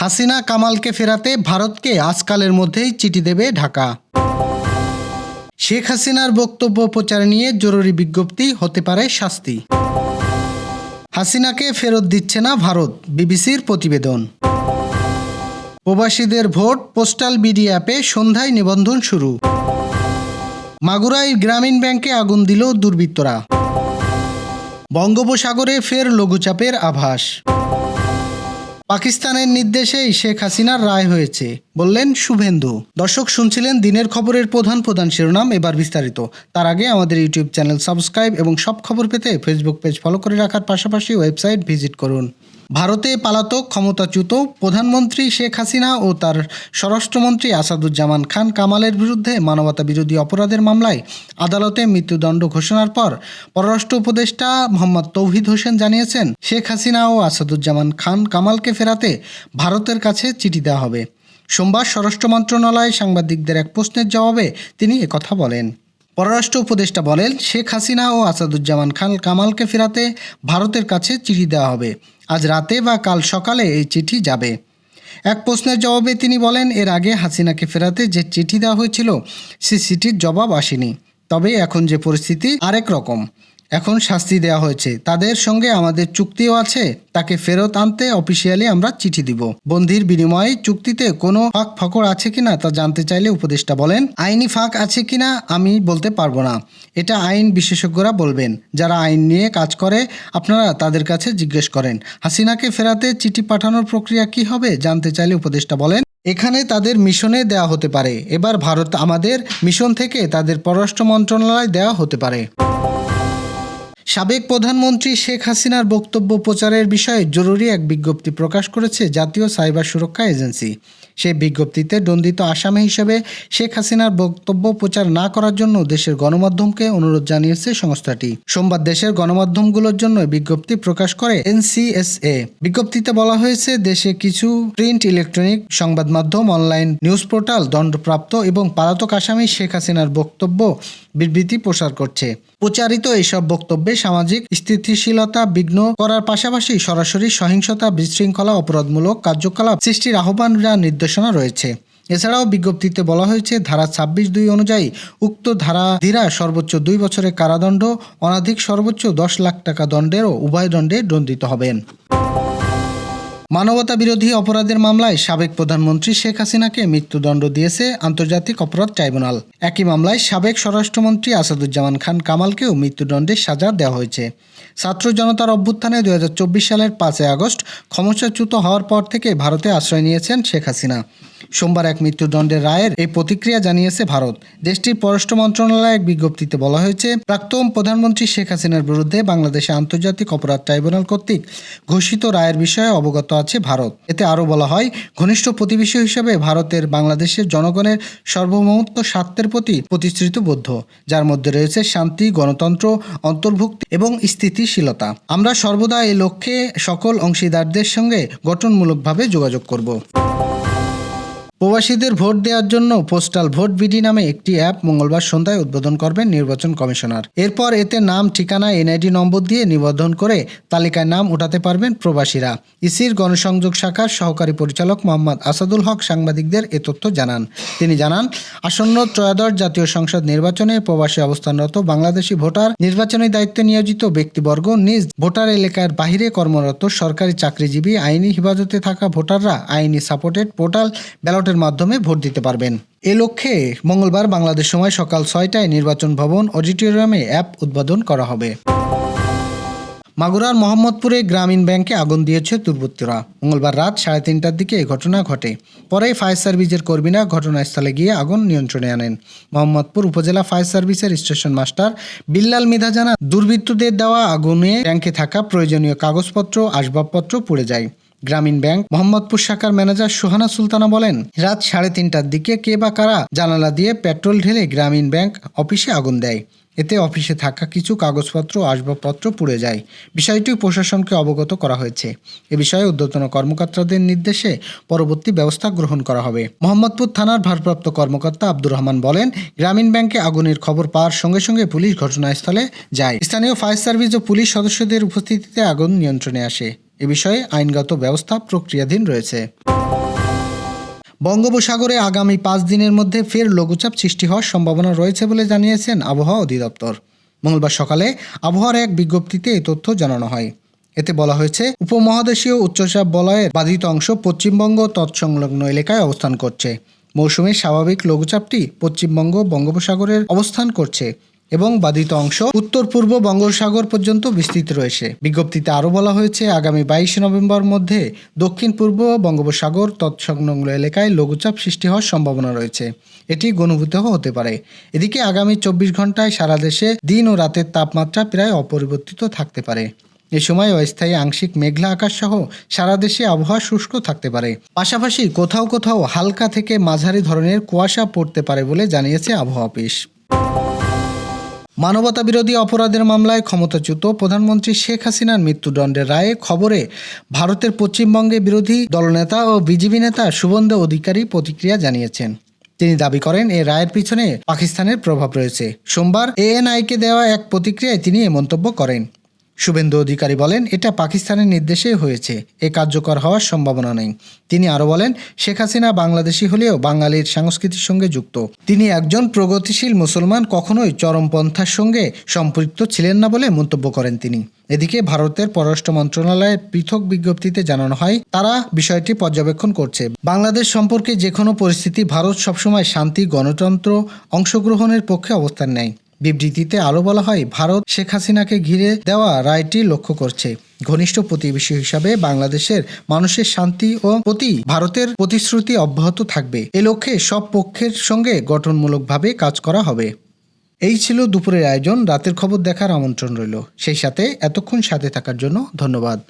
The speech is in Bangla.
হাসিনা কামালকে ফেরাতে ভারতকে আজকালের মধ্যেই চিঠি দেবে ঢাকা। শেখ হাসিনার বক্তব্য প্রচার নিয়ে জরুরি বিজ্ঞপ্তি হতে পারে শাস্তি। হাসিনাকে ফেরত দিচ্ছে না ভারত, বিবিসির প্রতিবেদন। প্রবাসীদের ভোট, পোস্টাল বিডি অ্যাপে সন্ধ্যায় নিবন্ধন শুরু। মাগুরায় গ্রামীণ ব্যাংকে আগুন দিল দুর্বৃত্তরা। বঙ্গোপসাগরে ফের লঘুচাপের আভাস। পাকিস্তানের নির্দেশেই শেখ হাসিনার রায় হয়েছে, বললেন শুভেন্দু। দর্শক, শুনছিলেন দিনের খবরের প্রধান প্রধান শিরোনাম, এবার বিস্তারিত। তার আগে আমাদের ইউটিউব চ্যানেল সাবস্ক্রাইব এবং সব খবর পেতে ফেসবুক পেজ ফলো করে রাখার পাশাপাশি ওয়েবসাইট ভিজিট করুন। ভারতে পালাতক, ক্ষমতাচ্যুত প্রধানমন্ত্রী শেখ হাসিনা ও তার স্বরাষ্ট্রমন্ত্রী আসাদুজ্জামান খান কামালের বিরুদ্ধে মানবতা বিরোধী অপরাধের মামলায় আদালতে মৃত্যুদণ্ড ঘোষণার পর পররাষ্ট্র উপদেষ্টা মোহাম্মদ তৌহিদ হোসেন জানিয়েছেন, শেখ হাসিনা ও আসাদুজ্জামান খান কামালকে ফেরাতে ভারতের কাছে চিঠি দেওয়া হবে। সোমবার স্বরাষ্ট্র মন্ত্রণালয়ে সাংবাদিকদের এক প্রশ্নের জবাবে তিনি একথা বলেন। পররাষ্ট্র উপদেষ্টা বলেন, শেখ হাসিনা ও আসাদুজ্জামান খান কামালকে ফেরাতে ভারতের কাছে চিঠি দেওয়া হবে। আজ রাতে বা কাল সকালে এই চিঠি যাবে। এক প্রশ্নের জবাবে তিনি বলেন, এর আগে হাসিনাকে ফেরাতে যে চিঠি দেওয়া হয়েছিল, সে চিঠির জবাব আসেনি। তবে এখন যে পরিস্থিতি, আরেক রকম। এখন শাস্তি দেওয়া হয়েছে। তাদের সঙ্গে আমাদের চুক্তিও আছে। তাকে ফেরত আনতে অফিসিয়ালি আমরা চিঠি দিব। বন্দির বিনিময়ে চুক্তিতে কোনো ফাঁক ফকর আছে কিনা তা জানতে চাইলে উপদেষ্টা বলেন, আইনি ফাঁক আছে কিনা আমি বলতে পারব না। এটা আইন বিশেষজ্ঞরা বলবেন। যারা আইন নিয়ে কাজ করে, আপনারা তাদের কাছে জিজ্ঞেস করেন। হাসিনাকে ফেরাতে চিঠি পাঠানোর প্রক্রিয়া কি হবে জানতে চাইলে উপদেষ্টা বলেন, এখানে তাদের মিশনে দেয়া হতে পারে। এবার ভারত আমাদের মিশন থেকে তাদের পররাষ্ট্র মন্ত্রণালয় দেওয়া হতে পারে। সাবেক প্রধানমন্ত্রী শেখ হাসিনার বক্তব্য প্রচারের বিষয়ে জরুরি এক বিজ্ঞপ্তি প্রকাশ করেছে জাতীয় সাইবার সুরক্ষা এজেন্সি। সেই বিজ্ঞপ্তিতে দণ্ডিত আসামি হিসেবে শেখ হাসিনার বক্তব্য প্রচার না করার জন্য দেশের গণমাধ্যমকে অনুরোধ জানিয়েছে সংস্থাটি। সোমবার দেশের গণমাধ্যমগুলোর জন্য বিজ্ঞপ্তি প্রকাশ করে এনসিএসএ। বিজ্ঞপ্তিতে বলা হয়েছে, দেশে কিছু প্রিন্ট ইলেকট্রনিক সংবাদ মাধ্যম, অনলাইন নিউজ পোর্টাল, দণ্ডপ্রাপ্ত এবং পালাতক আসামি শেখ হাসিনার বক্তব্য বিবৃতি প্রসার করছে। প্রচারিত এইসব বক্তব্যে সামাজিক স্থিতিশীলতা বিঘ্ন করার পাশাপাশি সরাসরি সহিংসতা বিশৃঙ্খলা অপরাধমূলক কার্যকলাপ সৃষ্টির আহ্বান নির্দেশনা রয়েছে। এছাড়াও বিজ্ঞপ্তিতে বলা হয়েছে, ধারা ছাব্বিশ দুই অনুযায়ী উক্ত ধারা ধীরা সর্বোচ্চ দুই বছরের কারাদণ্ড, অনাধিক সর্বোচ্চ দশ লাখ টাকা দণ্ডেরও উভয় দণ্ডে দণ্ডিত হবেন। মানবতা বিরোধী অপরাধের মামলায় সাবেক প্রধানমন্ত্রী শেখ হাসিনাকে মৃত্যুদণ্ড দিয়েছে আন্তর্জাতিক অপরাধ ট্রাইব্যুনাল। একই মামলায় সাবেক স্বরাষ্ট্রমন্ত্রী আসাদুজ্জামান খান কামালকেও মৃত্যুদণ্ডের সাজা দেওয়া হয়েছে। ছাত্র জনতার অভ্যুত্থানে দু হাজার চব্বিশ সালের পাঁচই আগস্ট ক্ষমতাচ্যুত হওয়ার পর থেকে ভারতে আশ্রয় নিয়েছেন শেখ হাসিনা। সোমবার এক মৃত্যুদণ্ডের রায়ের এই প্রতিক্রিয়া জানিয়েছে ভারত। দেশটির পররাষ্ট্র মন্ত্রণালয়ে এক বিজ্ঞপ্তিতে বলা হয়েছে, প্রাক্তন প্রধানমন্ত্রী শেখ হাসিনার বিরুদ্ধে বাংলাদেশে আন্তর্জাতিক অপরাধ ট্রাইব্যুনাল কর্তৃক ঘোষিত রায়ের বিষয়ে অবগত আছে ভারত। এতে আরও বলা হয়, ঘনিষ্ঠ প্রতিবেশী হিসেবে ভারতের বাংলাদেশের জনগণের সার্বভৌমত্ব স্বার্থের প্রতি প্রতিশ্রুতিবদ্ধ, যার মধ্যে রয়েছে শান্তি, গণতন্ত্র, অন্তর্ভুক্তি এবং স্থিতিশীলতা। আমরা সর্বদা এই লক্ষ্যে সকল অংশীদারদের সঙ্গে গঠনমূলকভাবে যোগাযোগ করব। প্রবাসীদের ভোট দেওয়ার জন্য পোস্টাল ভোট বিডি নামে একটি অ্যাপ মঙ্গলবার সন্ধ্যায় উদ্বোধন করবেন নির্বাচন কমিশনার। এরপর এতে নাম, ঠিকানা, এনআইডি নম্বর দিয়ে নিবন্ধন করে তালিকায় নাম উঠাতে পারবেন প্রবাসীরা। ইসির গণসংযোগ শাখার সহকারী পরিচালক মোহাম্মদ আসাদুল হক সাংবাদিকদের এ তথ্য জানান। তিনি জানান, আসন্ন ত্রয়োদশ জাতীয় সংসদ নির্বাচনে প্রবাসী অবস্থানরত বাংলাদেশি ভোটার নির্বাচনী দায়িত্বে নিয়োজিত ব্যক্তিবর্গ নিজ ভোটার এলাকার বাহিরে কর্মরত সরকারি চাকরিজীবী, আইনি হেফাজতে থাকা ভোটাররা আইনি সাপোর্টেড পোর্টাল ব্যালটের মাধ্যমে ভোট দিতে পারবেন। এ লক্ষ্যে মঙ্গলবার বাংলাদেশ সময় সকাল ছয়টায় নির্বাচন ভবন অডিটোরিয়ামে অ্যাপ উদ্বোধন করা হবে। মাগুরার মোহাম্মদপুরে গ্রামীণ ব্যাংকে আগুন দিয়েছে দুর্বৃত্তরা। মঙ্গলবার রাত সাড়ে তিনটার দিকে এই ঘটনা ঘটে। পরে ফায়ার সার্ভিসের কর্মীরা ঘটনাস্থলে গিয়ে আগুন নিয়ন্ত্রণে আনেন। মোহাম্মদপুর উপজেলা ফায়ার সার্ভিসের স্টেশন মাস্টার বিল্লাল মিধা জানা দুর্বৃত্তদের দেওয়া আগুনে ব্যাংকে থাকা প্রয়োজনীয় কাগজপত্র, আসবাবপত্র পুড়ে যায়। গ্রামীণ ব্যাংক মোহাম্মদপুর শাখার ম্যানেজার সোহানা সুলতানা বলেন, রাত সাড়ে তিনটার দিকে কে বা কারা জানালা দিয়ে পেট্রোল ঢেলে গ্রামীণ ব্যাংক অফিসে আগুন দেয়। এতে অফিসে থাকা কিছু কাগজপত্র ও আসবাবপত্র পুড়ে যায়। বিষয়টি প্রশাসনকে অবগত করা হয়েছে। এ বিষয়ে ঊর্ধ্বতন কর্মকর্তাদের নির্দেশে পরবর্তী ব্যবস্থা গ্রহণ করা হবে। মোহাম্মদপুর থানার ভারপ্রাপ্ত কর্মকর্তা আব্দুর রহমান বলেন, গ্রামীণ ব্যাংকে আগুনের খবর পাওয়ার সঙ্গে সঙ্গে পুলিশ ঘটনাস্থলে যায়। স্থানীয় ফায়ার সার্ভিস ও পুলিশ সদস্যদের উপস্থিতিতে আগুন নিয়ন্ত্রণে আসে। এ বিষয়ে আইনগত ব্যবস্থা প্রক্রিয়াধীন রয়েছে। বঙ্গোপসাগরে আগামী পাঁচ দিনের মধ্যে ফের লঘুচাপ সৃষ্টি হওয়ার সম্ভাবনা রয়েছে বলে জানিয়েছেন আবহাওয়া অধিদপ্তর। মঙ্গলবার সকালে আবহাওয়ার এক বিজ্ঞপ্তিতে এই তথ্য জানানো হয়। এতে বলা হয়েছে, উপমহাদেশীয় উচ্চচাপ বলয়ের বাধিত অংশ পশ্চিমবঙ্গ তৎসংলগ্ন এলাকায় অবস্থান করছে। মৌসুমীর স্বাভাবিক লঘুচাপটি পশ্চিমবঙ্গ বঙ্গোপসাগরের অবস্থান করছে। এবং বাধিত অংশ উত্তর পূর্ব বঙ্গোপসাগর পর্যন্ত বিস্তৃত রয়েছে। বিজ্ঞপ্তিতে আরও বলা হয়েছে, আগামী বাইশে নভেম্বর মধ্যে দক্ষিণ পূর্ব বঙ্গোপসাগর তৎসংলগ্ন এলাকায় লঘুচাপ সৃষ্টি হওয়ার সম্ভাবনা রয়েছে। এটি ঘনীভূত হতে পারে। এদিকে আগামী চব্বিশ ঘন্টায় সারা দেশে দিন ও রাতের তাপমাত্রা প্রায় অপরিবর্তিত থাকতে পারে। এ সময় অস্থায়ী আংশিক মেঘলা আকাশ সহ সারা দেশে আবহাওয়া শুষ্ক থাকতে পারে। পাশাপাশি কোথাও কোথাও হালকা থেকে মাঝারি ধরনের কুয়াশা পড়তে পারে বলে জানিয়েছে আবহাওয়া অফিস। মানবতা বিরোধী অপরাধের মামলায় ক্ষমতাচ্যুত প্রধানমন্ত্রী শেখ হাসিনার মৃত্যুদণ্ডের রায়ে খবরে ভারতের পশ্চিমবঙ্গে বিরোধী দলনেতা ও বিজেপি নেতা সুবন্ধ অধিকারী প্রতিক্রিয়া জানিয়েছেন। তিনি দাবি করেন, এ রায়ের পিছনে পাকিস্তানের প্রভাব রয়েছে। সোমবার এএনআইকে দেওয়া এক প্রতিক্রিয়ায় তিনি এ মন্তব্য করেন। শুভেন্দু অধিকারী বলেন, এটা পাকিস্তানের নির্দেশে হয়েছে। এ কার্যকর হওয়ার সম্ভাবনা নেই। তিনি আরও বলেন, শেখ হাসিনা বাংলাদেশি হলেও বাঙালির সংস্কৃতির সঙ্গে যুক্ত। তিনি একজন প্রগতিশীল মুসলমান, কখনোই চরমপন্থার সঙ্গে সম্পৃক্ত ছিলেন না বলে মন্তব্য করেন তিনি। এদিকে ভারতের পররাষ্ট্র মন্ত্রণালয়ের পৃথক বিজ্ঞপ্তিতে জানানো হয়, তারা বিষয়টি পর্যবেক্ষণ করছে। বাংলাদেশ সম্পর্কে যে কোনো পরিস্থিতি ভারত সবসময় শান্তি, গণতন্ত্র, অংশগ্রহণের পক্ষে অবস্থান নেয়। বিবৃতিতে আরও বলা হয়, ভারত শেখ হাসিনাকে ঘিরে দেওয়া রায়টি লক্ষ্য করছে। ঘনিষ্ঠ প্রতিবেশী হিসাবে বাংলাদেশের মানুষের শান্তি ও প্রতি ভারতের প্রতিশ্রুতি অব্যাহত থাকবে। এ লক্ষ্যে সব পক্ষের সঙ্গে গঠনমূলকভাবে কাজ করা হবে। এই ছিল দুপুরের আয়োজন। রাতের খবর দেখার আমন্ত্রণ রইল। সেই সাথে এতক্ষণ সাথে থাকার জন্য ধন্যবাদ।